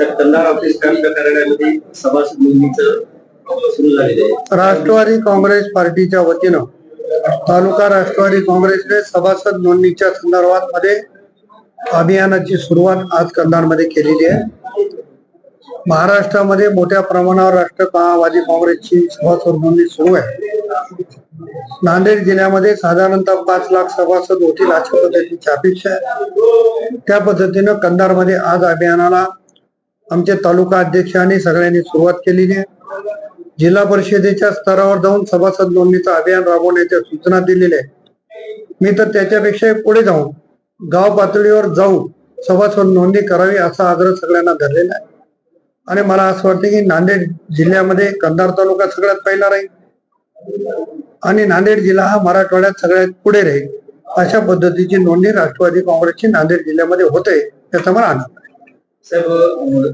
Kandhar office कार्यालयामध्ये सभासद नोंदणीचं सुरू झालेलं आहे. राष्ट्रवादी काँग्रेस पार्टीच्या वतीनं तालुका राष्ट्रवादी काँग्रेसने सभासद नोंदणीच्या संदर्भात मध्ये अभियानाची सुरुवात आज कंधारमध्ये केलेली आहे. महाराष्ट्रामध्ये मोठ्या प्रमाणावर राष्ट्रवादी काँग्रेसची सभासद नोंदणी सुरू आहे. नांदेड जिल्ह्यामध्ये साधारणतः पाच लाख सभासद होतील अशा पद्धतीची अपेक्षा आहे. त्या पद्धतीनं कंधारमध्ये आज अभियानाला आमचे तालुका अध्यक्षांनी सगळ्यांनी सुरुवात केलेली आहे. जिल्हा परिषदेच्या स्तरावर जाऊन सभासद नोंदणीचं अभियान राबवण्याच्या सूचना दिलेल्या आहेत. मी तर त्याच्यापेक्षा पुढे जाऊन गाव पातळीवर जाऊन सभासद नोंदणी करावी असा आग्रह सगळ्यांना धरलेला आहे. आणि मला असं वाटतं की नांदेड जिल्ह्यामध्ये कंधार तालुका सगळ्यात पहिला राहील. आणि नांदेड जिल्हा हा मराठवाड्यात सगळ्यात पुढे राहील. अशा पद्धतीची नोंदणी राष्ट्रवादी काँग्रेसची नांदेड जिल्ह्यामध्ये होते याचा मला आनंद आहे. साहेब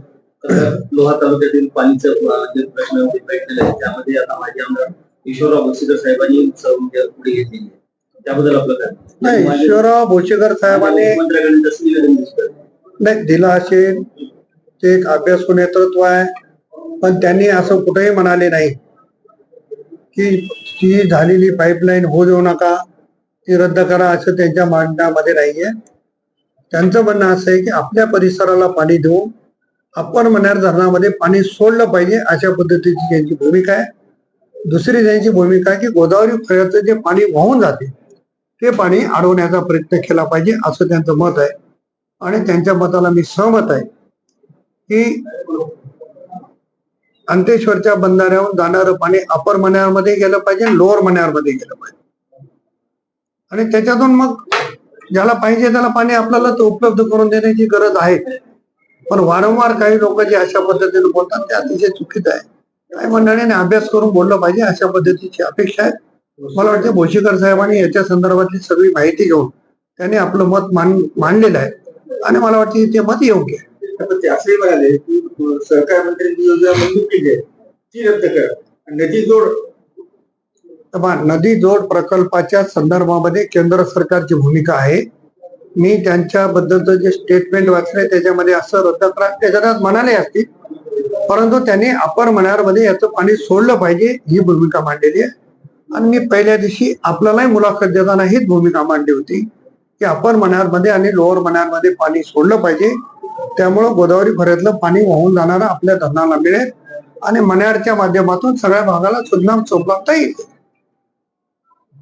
लोहा तालुक्यातील पाणीचं जे प्रश्न पेटलेले आहे त्यामध्ये आता माजी आमदार ईश्वरराव बक्षीकर साहेबांनी पुढे घेतलेली त्याबद्दल आपलं काय? नाही ईश्वरराव भोसेकर साहेबांनी नाही दिला असेल. ते एक अभ्यासू नेतृत्व आहे. पण त्यांनी असं कुठेही म्हणाले नाही की ती झालेली पाईपलाईन होऊ देऊ नका ती रद्द करा असं त्यांच्या मांडण्यामध्ये नाहीये. त्यांचं म्हणणं असं आहे की आपल्या परिसराला पाणी देऊन आपण मनार धरणामध्ये पाणी सोडलं पाहिजे अशा पद्धतीची त्यांची भूमिका आहे. दुसरी त्यांची भूमिका आहे की गोदावरी खोऱ्याचं जे पाणी वाहून जाते ते पाणी अडवण्याचा प्रयत्न केला पाहिजे असं त्यांचं मत आहे. आणि त्यांच्या मताला मी सहमत आहे की अंतेश्वरच्या बंधाऱ्याहून जाणारं पाणी अपर मन्यारमध्ये गेलं पाहिजे लोअर मण्यामध्ये गेलं पाहिजे. आणि त्याच्यातून मग ज्याला पाहिजे त्याला पाणी आपल्याला उपलब्ध करून देण्याची गरज आहे. पण वारंवार काही लोक जे अशा पद्धतीने बोलतात ते अतिशय चुकीचं आहे. काही मंडळीने अभ्यास करून बोललं पाहिजे अशा पद्धतीची अपेक्षा आहे. मला वाटतं भोशीकर साहेबांनी याच्या संदर्भातली सगळी माहिती घेऊन त्यांनी आपलं मत मान मांडलेलं आहे. आणि मला वाटते ते मत योग्य आहे. ते असंही म्हणाले की सहकार मंत्र्यांनी योजना मंजूर केली आहे. ती रद्द करा. नदी जोड नदी जोड प्रकल्पाच्या संदर्भामध्ये केंद्र सरकारची भूमिका आहे. मी त्यांच्याबद्दलचं जे स्टेटमेंट वाचले त्याच्यामध्ये असं रद्द त्याच्यात म्हणाले असतील. परंतु त्यांनी अपर मनारमध्ये याचं पाणी सोडलं पाहिजे ही भूमिका मांडलेली आहे. आणि मी पहिल्या दिवशी आपल्यालाही मुलाखत देताना हीच भूमिका मांडली होती की अपर मनारमध्ये आणि लोअर मनारमध्ये पाणी सोडलं पाहिजे. त्यामुळं गोदावरी खोऱ्यातलं पाणी वाहून जाणारं आपल्या धरणाला मिळेल. आणि मण्यारच्या माध्यमातून सगळ्या भागाला सुद्धा चोपलाता येईल.